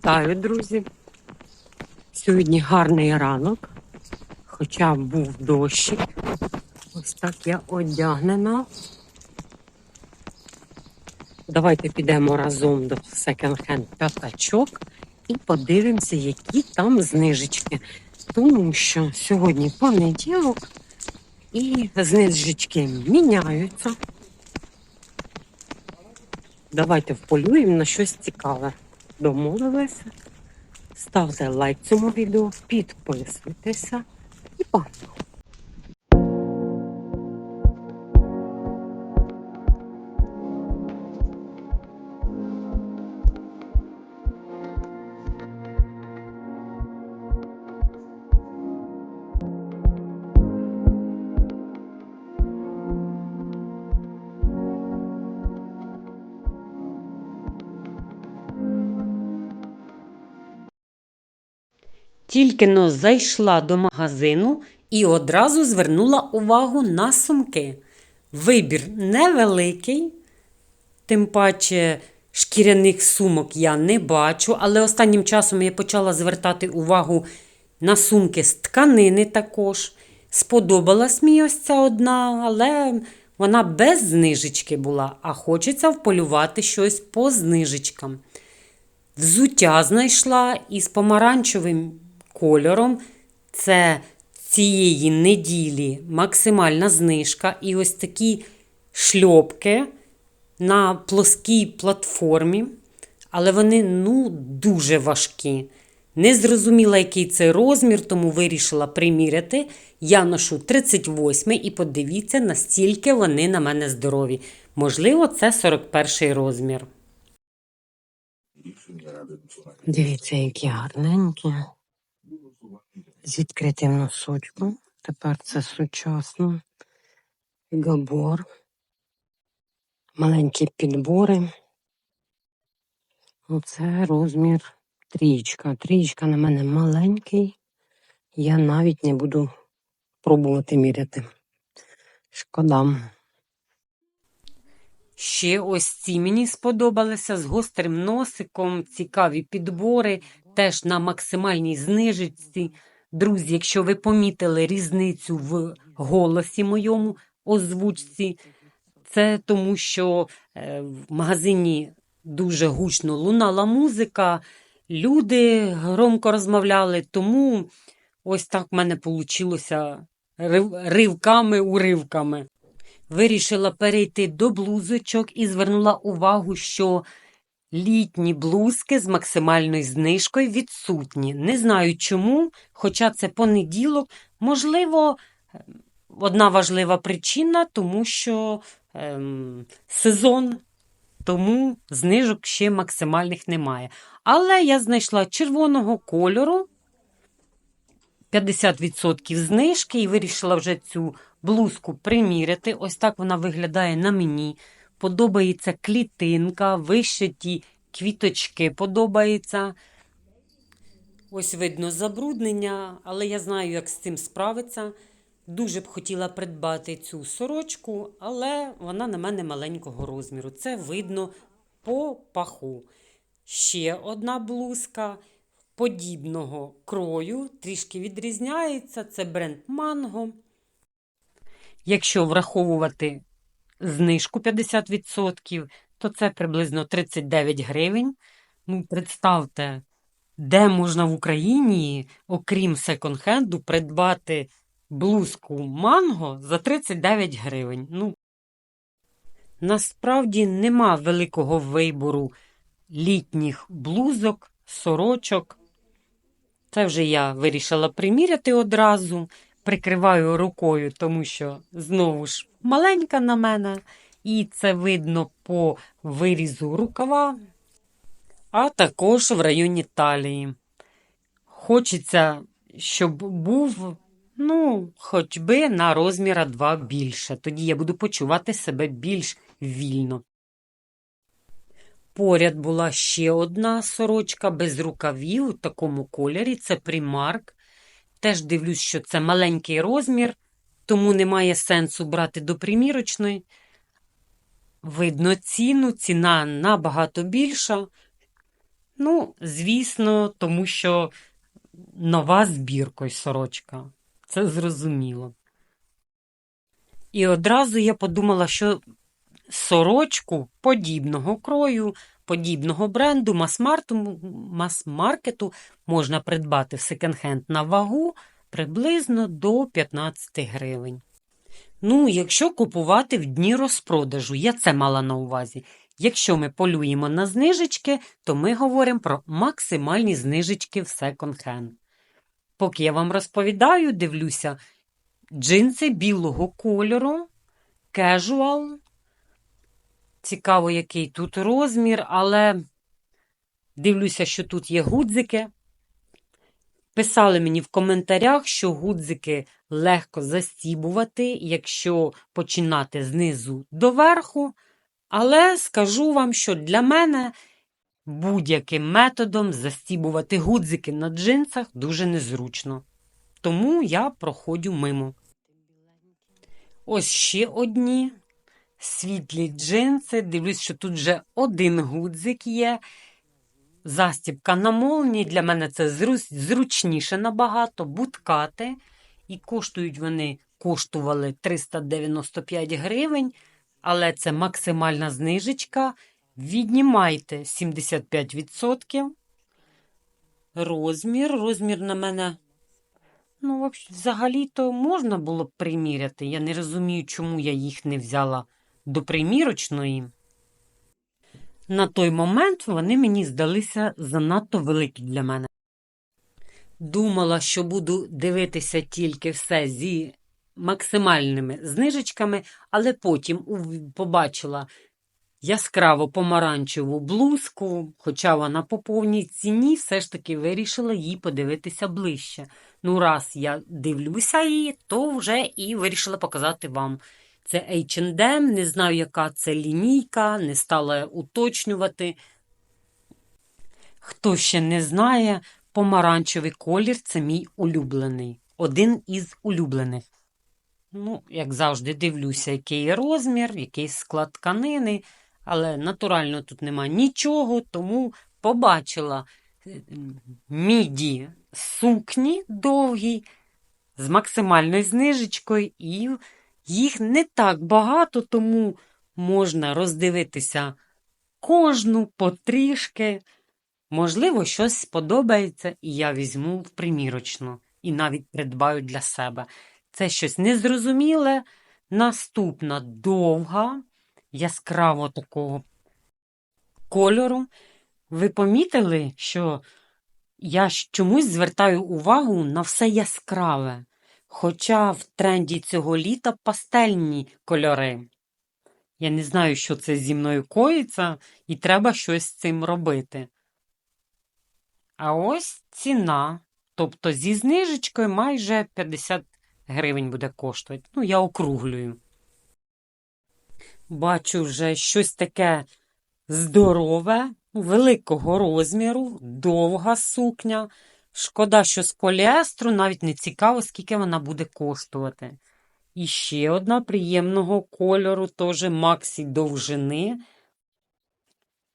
Вітаю, друзі! Сьогодні гарний ранок, хоча був дощик. Ось так я одягнена. Давайте підемо разом до секонд-хенд п'ятачок і подивимося, які там знижечки. Тому що сьогодні понеділок і знижечки міняються. Давайте вполюємо на щось цікаве. Домовилися. Ставте лайк цьому відео, підписуйтеся і погнали. Тільки но зайшла до магазину і одразу звернула увагу на сумки. Вибір невеликий, тим паче шкіряних сумок я не бачу, але останнім часом я почала звертати увагу на сумки з тканини також. Сподобалась мені ось ця одна, але вона без знижечки була, а хочеться вполювати щось по знижечкам. Взуття знайшла із помаранчевим кольором. Це цієї неділі максимальна знижка. І ось такі шльопки на плоскій платформі. Але вони ну, дуже важкі. Не зрозуміла, який це розмір, тому вирішила приміряти. Я ношу 38 і подивіться, настільки вони на мене здорові. Можливо, це 41 розмір. Дивіться, які гарненькі. З відкритим носочком. Тепер це сучасно. Габор. Маленькі підбори. Оце розмір трієчка. Трієчка на мене маленький. Я навіть не буду пробувати міряти. Шкода. Ще ось ці мені сподобалися з гострим носиком, цікаві підбори, теж на максимальній знижці. Друзі, якщо ви помітили різницю в голосі моєму озвучці, це тому, що е, в магазині дуже гучно лунала музика, люди громко розмовляли, тому ось так в мене вийшло ривками-уривками. Вирішила перейти до блузочок і звернула увагу, що літні блузки з максимальною знижкою відсутні. Не знаю чому, хоча це понеділок. Можливо, ем, одна важлива причина, тому що ем, сезон, тому знижок ще максимальних немає. Але я знайшла червоного кольору. 50% знижки і вирішила вже цю блузку приміряти. Ось так вона виглядає на мені. Подобається клітинка, вишиті квіточки подобається. Ось видно забруднення, але я знаю, як з цим справитися. Дуже б хотіла придбати цю сорочку, але вона на мене маленького розміру. Це видно по паху. Ще одна блузка подібного крою, трішки відрізняється. Це бренд Mango. Якщо враховувати знижку 50%, то це приблизно 39 гривень. Ну, представте, де можна в Україні, окрім секонд-хенду, придбати блузку манго за 39 гривень. Ну, насправді нема великого вибору літніх блузок, сорочок. Це вже я вирішила приміряти одразу прикриваю рукою, тому що знову ж маленька на мене, і це видно по вирізу рукава, а також в районі талії. Хочеться, щоб був, ну, хоч би на розміра 2 більше. Тоді я буду почувати себе більш вільно. Поряд була ще одна сорочка без рукавів у такому кольорі. Це примарк. Теж дивлюсь, що це маленький розмір, тому немає сенсу брати до примірочної. Видно ціну, ціна набагато більша. Ну, звісно, тому що нова збірка й сорочка. Це зрозуміло. І одразу я подумала, що сорочку подібного крою, подібного бренду, мас-маркету можна придбати в секонд-хенд на вагу приблизно до 15 гривень. Ну, якщо купувати в дні розпродажу, я це мала на увазі. Якщо ми полюємо на знижечки, то ми говоримо про максимальні знижечки в секонд-хенд. Поки я вам розповідаю, дивлюся джинси білого кольору, casual. Цікаво, який тут розмір, але дивлюся, що тут є гудзики. Писали мені в коментарях, що гудзики легко застібувати, якщо починати знизу до верху. Але скажу вам, що для мене будь-яким методом застібувати гудзики на джинсах дуже незручно. Тому я проходжу мимо. Ось ще одні світлі джинси. Дивлюсь, що тут вже один гудзик є. Застібка на молнії. Для мене це зручніше набагато, буткати. І коштують вони коштували 395 гривень, але це максимальна знижечка. Віднімайте 75%. Розмір. Розмір на мене. Ну, взагалі-то можна було б приміряти. Я не розумію, чому я їх не взяла до примірочної. На той момент вони мені здалися занадто великі для мене. Думала, що буду дивитися тільки все зі максимальними знижечками, але потім побачила яскраво помаранчеву блузку, хоча вона по повній ціні, все ж таки вирішила її подивитися ближче. Ну, раз я дивлюся її, то вже і вирішила показати вам. Це H&M, не знаю, яка це лінійка, не стала уточнювати. Хто ще не знає, помаранчевий колір це мій улюблений. Один із улюблених. Ну, як завжди, дивлюся, який розмір, який склад тканини, але натурально тут нема нічого, тому побачила міді сукні довгі з максимальною знижечкою, і їх не так багато, тому можна роздивитися кожну потрішки. Можливо, щось сподобається, і я візьму в примірочну і навіть придбаю для себе. Це щось незрозуміле. Наступна довга, яскраво такого кольору. Ви помітили, що я чомусь звертаю увагу на все яскраве, хоча в тренді цього літа пастельні кольори. Я не знаю, що це зі мною коїться, і треба щось з цим робити. А ось ціна. Тобто зі знижечкою майже 50 гривень буде коштувати. Ну, я округлюю. Бачу вже щось таке здорове, великого розміру, довга сукня. Шкода, що з поліестру навіть не цікаво, скільки вона буде коштувати. І ще одна приємного кольору, теж максі довжини.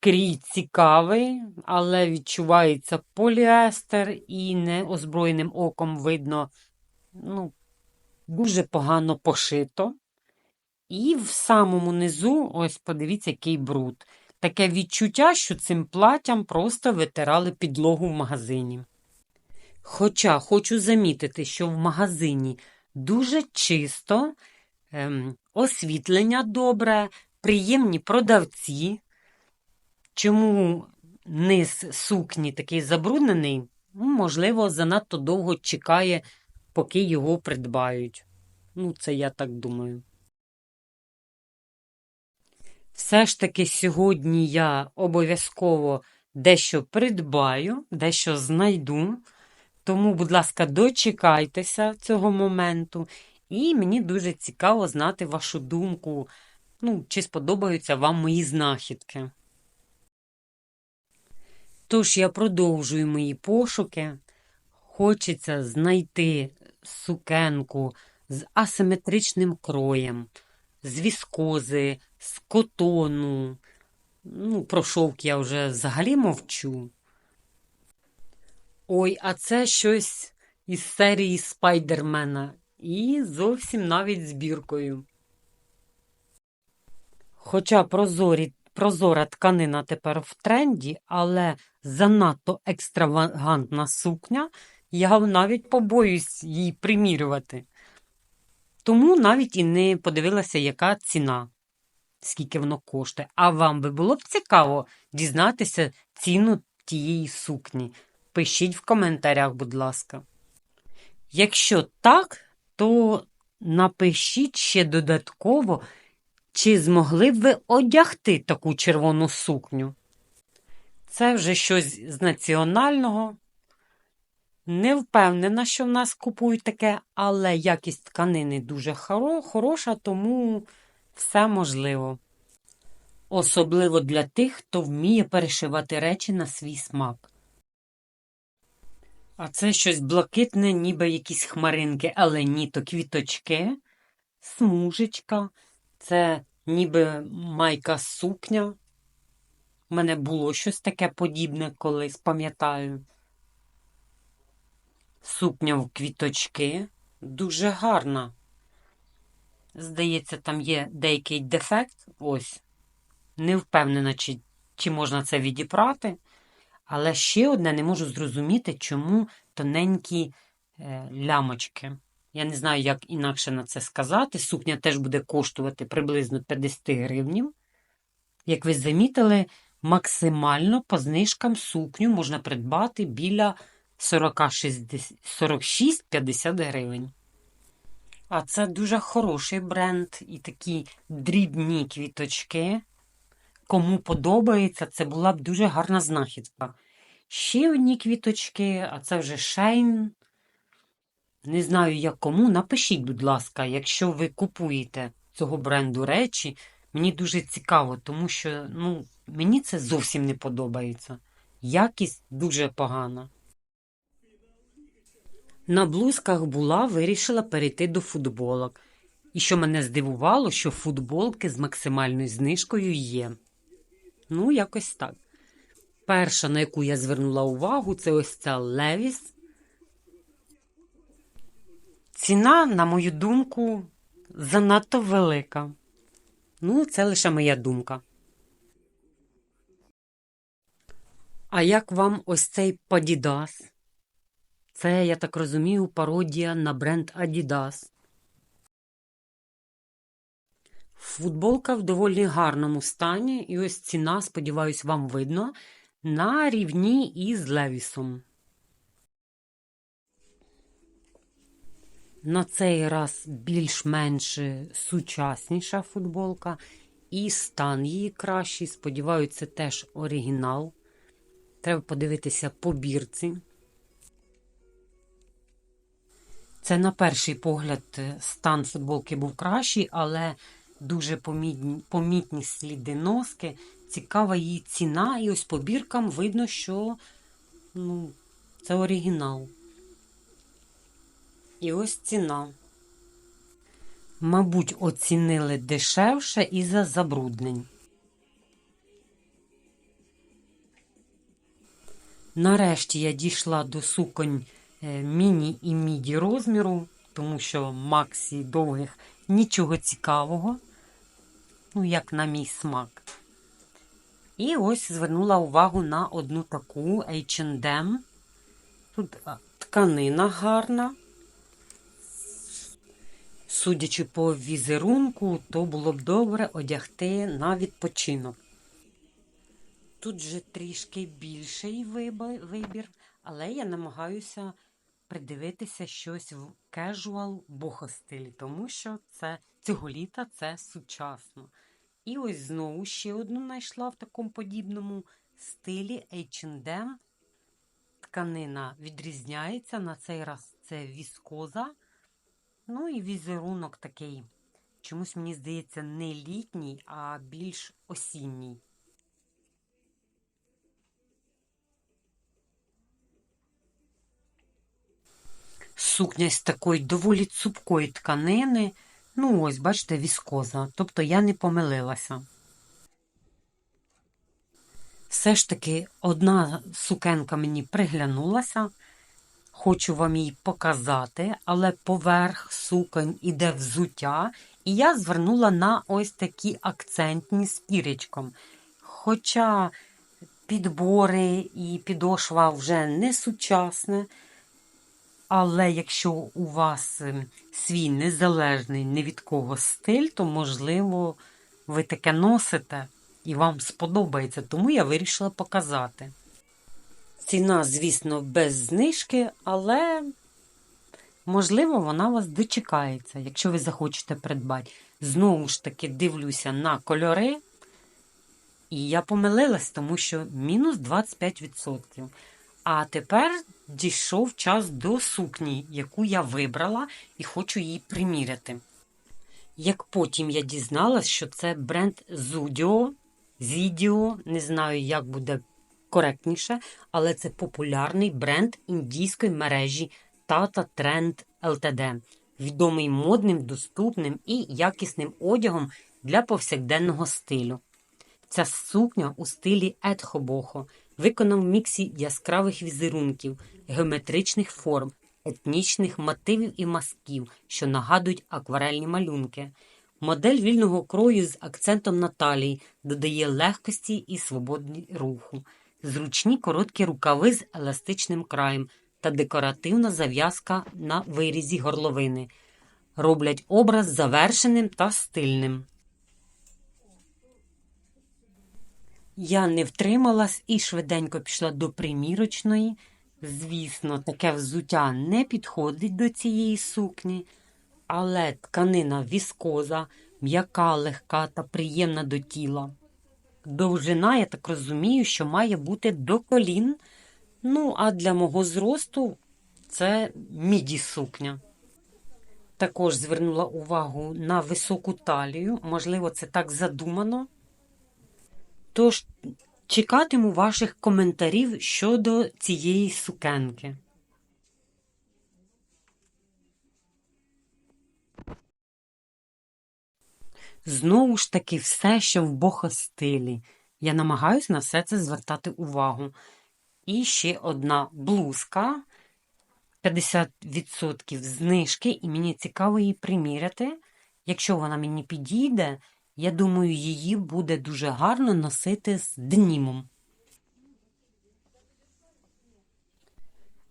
Крій цікавий, але відчувається поліестер і неозброєним оком видно, ну, дуже погано пошито. І в самому низу, ось подивіться, який бруд. Таке відчуття, що цим платтям просто витирали підлогу в магазині. Хоча хочу замітити, що в магазині дуже чисто, ем, освітлення добре, приємні продавці. Чому низ сукні такий забруднений? Ну, можливо, занадто довго чекає, поки його придбають. Ну, це я так думаю. Все ж таки сьогодні я обов'язково дещо придбаю, дещо знайду. Тому, будь ласка, дочекайтеся цього моменту. І мені дуже цікаво знати вашу думку, ну, чи сподобаються вам мої знахідки. Тож я продовжую мої пошуки. Хочеться знайти сукенку з асиметричним кроєм, з віскози, з котону. Ну, про шовк я вже взагалі мовчу. Ой, а це щось із серії Спайдермена. І зовсім навіть збіркою. Хоча прозорі, прозора тканина тепер в тренді, але занадто екстравагантна сукня, я навіть побоюсь її примірювати. Тому навіть і не подивилася, яка ціна, скільки воно коштує. А вам би було б цікаво дізнатися ціну тієї сукні. Пишіть в коментарях, будь ласка. Якщо так, то напишіть ще додатково, чи змогли б ви одягти таку червону сукню. Це вже щось з національного. Не впевнена, що в нас купують таке, але якість тканини дуже хоро- хороша, тому все можливо. Особливо для тих, хто вміє перешивати речі на свій смак. А це щось блакитне, ніби якісь хмаринки, але ні, то квіточки, смужечка, це ніби майка сукня. У мене було щось таке подібне колись, пам'ятаю. Сукня в квіточки. Дуже гарна. Здається, там є деякий дефект. Ось. Не впевнена, чи, чи можна це відіпрати. Але ще одне не можу зрозуміти, чому тоненькі е, лямочки. Я не знаю, як інакше на це сказати. Сукня теж буде коштувати приблизно 50 гривнів. Як ви замітили, максимально по знижкам сукню можна придбати біля 46-50 гривень. А це дуже хороший бренд і такі дрібні квіточки. Кому подобається, це була б дуже гарна знахідка. Ще одні квіточки, а це вже шейн. Не знаю, як кому. Напишіть, будь ласка, якщо ви купуєте цього бренду речі, мені дуже цікаво, тому що ну, мені це зовсім не подобається. Якість дуже погана. На блузках була, вирішила перейти до футболок. І що мене здивувало, що футболки з максимальною знижкою є. Ну, якось так. Перша, на яку я звернула увагу, це ось ця Левіс. Ціна, на мою думку, занадто велика. Ну, це лише моя думка. А як вам ось цей Падідас? Це, я так розумію, пародія на бренд Adidas. Футболка в доволі гарному стані, і ось ціна, сподіваюсь, вам видно, на рівні із Левісом. На цей раз більш-менш сучасніша футболка, і стан її кращий. Сподіваюся, це теж оригінал. Треба подивитися по бірці. Це на перший погляд стан футболки був кращий, але дуже помітні, помітні сліди носки. Цікава її ціна, і ось по біркам видно, що ну, це оригінал. І ось ціна. Мабуть, оцінили дешевше і за забруднень. Нарешті я дійшла до суконь е, міні і міді розміру, тому що Максі довгих нічого цікавого, ну, як на мій смак. І ось звернула увагу на одну таку H&M. Тут тканина гарна. Судячи по візерунку, то було б добре одягти на відпочинок. Тут же трішки більший вибір, але я намагаюся придивитися щось в кежуал бохостилі, тому що це цього літа це сучасно. І ось знову ще одну знайшла в такому подібному стилі H&M. Тканина відрізняється. На цей раз це віскоза. Ну і візерунок такий. Чомусь, мені здається, не літній, а більш осінній. Сукня з такої доволі цупкої тканини. Ну, ось, бачите, віскоза. Тобто я не помилилася. Все ж таки одна сукенка мені приглянулася. Хочу вам її показати, але поверх суконь іде взуття, і я звернула на ось такі акцентні з пірічком. Хоча підбори і підошва вже не сучасне, але якщо у вас ем, свій незалежний ні від кого стиль, то, можливо, ви таке носите і вам сподобається, тому я вирішила показати. Ціна, звісно, без знижки, але, можливо, вона вас дочекається, якщо ви захочете придбати. Знову ж таки, дивлюся на кольори. І я помилилась, тому що мінус 25%. А тепер дійшов час до сукні, яку я вибрала і хочу її приміряти. Як потім я дізналась, що це бренд Zudio, Zidio, не знаю, як буде коректніше, але це популярний бренд індійської мережі Tata Trend Ltd, відомий модним, доступним і якісним одягом для повсякденного стилю. Ця сукня у стилі етхобохо виконав міксі яскравих візерунків, геометричних форм, етнічних мотивів і мазків, що нагадують акварельні малюнки. Модель вільного крою з акцентом на талії додає легкості і свободи руху, зручні короткі рукави з еластичним краєм та декоративна зав'язка на вирізі горловини роблять образ завершеним та стильним. Я не втрималась і швиденько пішла до примірочної. Звісно, таке взуття не підходить до цієї сукні, але тканина віскоза, м'яка, легка та приємна до тіла. Довжина, я так розумію, що має бути до колін. Ну, а для мого зросту це міді сукня. Також звернула увагу на високу талію, можливо, це так задумано. Тож чекатиму ваших коментарів щодо цієї сукенки. Знову ж таки, все, що в бохостилі. Я намагаюся на все це звертати увагу. І ще одна блузка. 50% знижки, і мені цікаво її приміряти. Якщо вона мені підійде, я думаю, її буде дуже гарно носити з денімом.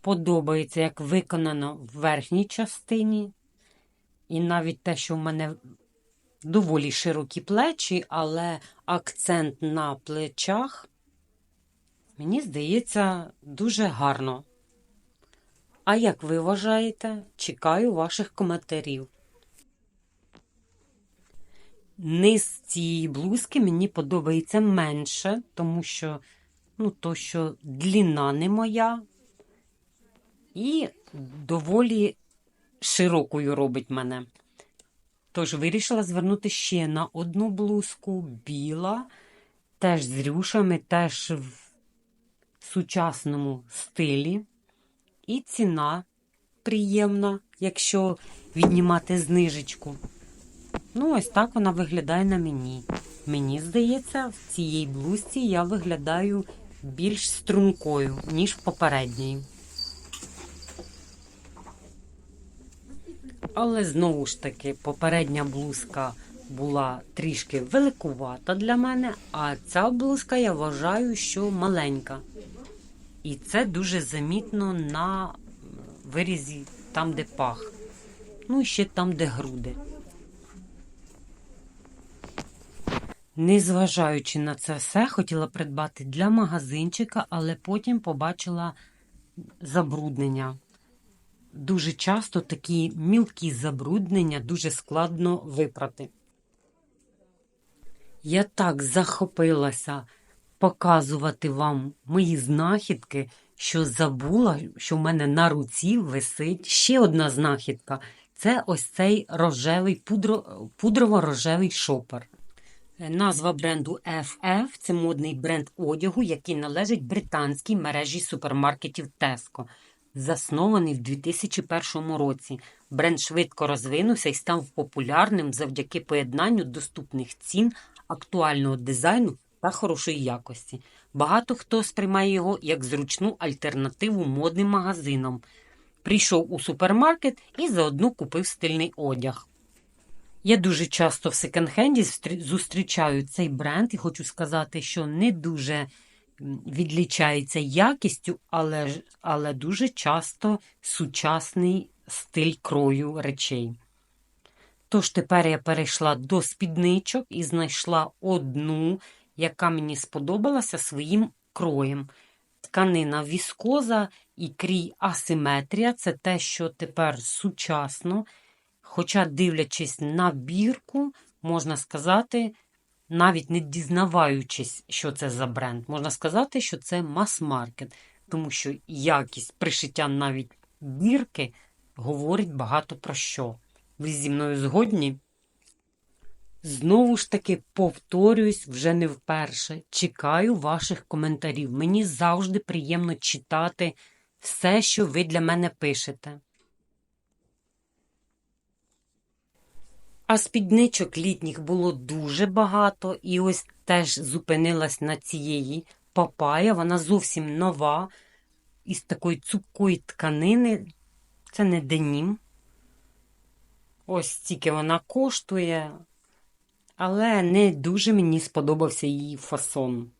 Подобається, як виконано в верхній частині. І навіть те, що в мене доволі широкі плечі, але акцент на плечах, мені здається, дуже гарно. А як ви вважаєте? Чекаю ваших коментарів. Низ цієї блузки мені подобається менше, тому що, ну, то, що дліна не моя, і доволі широкою робить мене. Тож вирішила звернути ще на одну блузку біла, теж з рюшами, теж в сучасному стилі. І ціна приємна, якщо віднімати знижечку. Ну, ось так вона виглядає на мені. Мені здається, в цій блузці я виглядаю більш стрункою, ніж в попередній. Але знову ж таки, попередня блузка була трішки великувата для мене, а ця блузка я вважаю, що маленька. І це дуже замітно на вирізі там, де пах. Ну і ще там, де груди. Незважаючи на це все, хотіла придбати для магазинчика, але потім побачила забруднення. Дуже часто такі мілкі забруднення дуже складно випрати. Я так захопилася показувати вам мої знахідки, що забула, що в мене на руці висить ще одна знахідка. Це ось цей рожевий пудро, пудрово-рожевий шопер. Назва бренду FF це модний бренд одягу, який належить британській мережі супермаркетів Tesco. Заснований в 2001 році. Бренд швидко розвинувся і став популярним завдяки поєднанню доступних цін, актуального дизайну та хорошої якості. Багато хто сприймає його як зручну альтернативу модним магазинам. Прийшов у супермаркет і заодно купив стильний одяг. Я дуже часто в секонд-хенді зустрічаю цей бренд і хочу сказати, що не дуже відлічається якістю, але, але дуже часто сучасний стиль крою речей. Тож тепер я перейшла до спідничок і знайшла одну, яка мені сподобалася своїм кроєм. Тканина віскоза і крій асиметрія це те, що тепер сучасно. Хоча, дивлячись на бірку, можна сказати, навіть не дізнаваючись, що це за бренд, можна сказати, що це мас-маркет, тому що якість пришиття навіть бірки говорить багато про що. Ви зі мною згодні? Знову ж таки повторююсь вже не вперше. Чекаю ваших коментарів. Мені завжди приємно читати все, що ви для мене пишете. А спідничок літніх було дуже багато, і ось теж зупинилась на цієї папая. Вона зовсім нова, із такої цупкої тканини. Це не денім. Ось стільки вона коштує, але не дуже мені сподобався її фасон.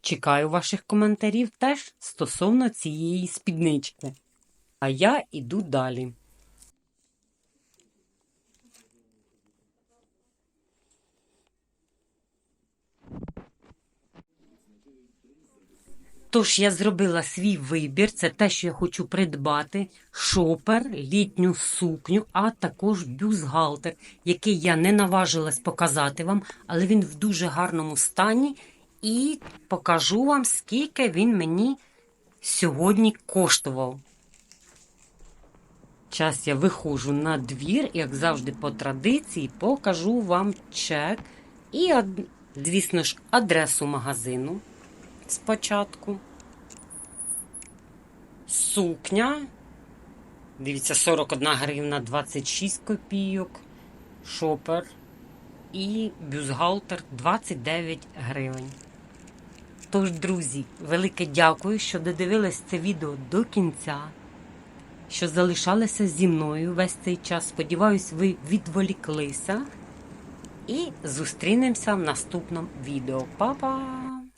Чекаю ваших коментарів теж стосовно цієї спіднички. А я іду далі. Тож я зробила свій вибір, це те, що я хочу придбати: шопер, літню сукню, а також бюстгальтер, який я не наважилась показати вам, але він в дуже гарному стані. І покажу вам, скільки він мені сьогодні коштував. Час я виходжу на двір, як завжди, по традиції, покажу вам чек і, звісно ж, адресу магазину спочатку. Сукня. Дивіться, 41 гривна 26 копійок. Шопер. І бюстгальтер 29 гривень. Тож, друзі, велике дякую, що додивились це відео до кінця, що залишалися зі мною весь цей час. Сподіваюсь, ви відволіклися. І зустрінемося в наступному відео. Па-па!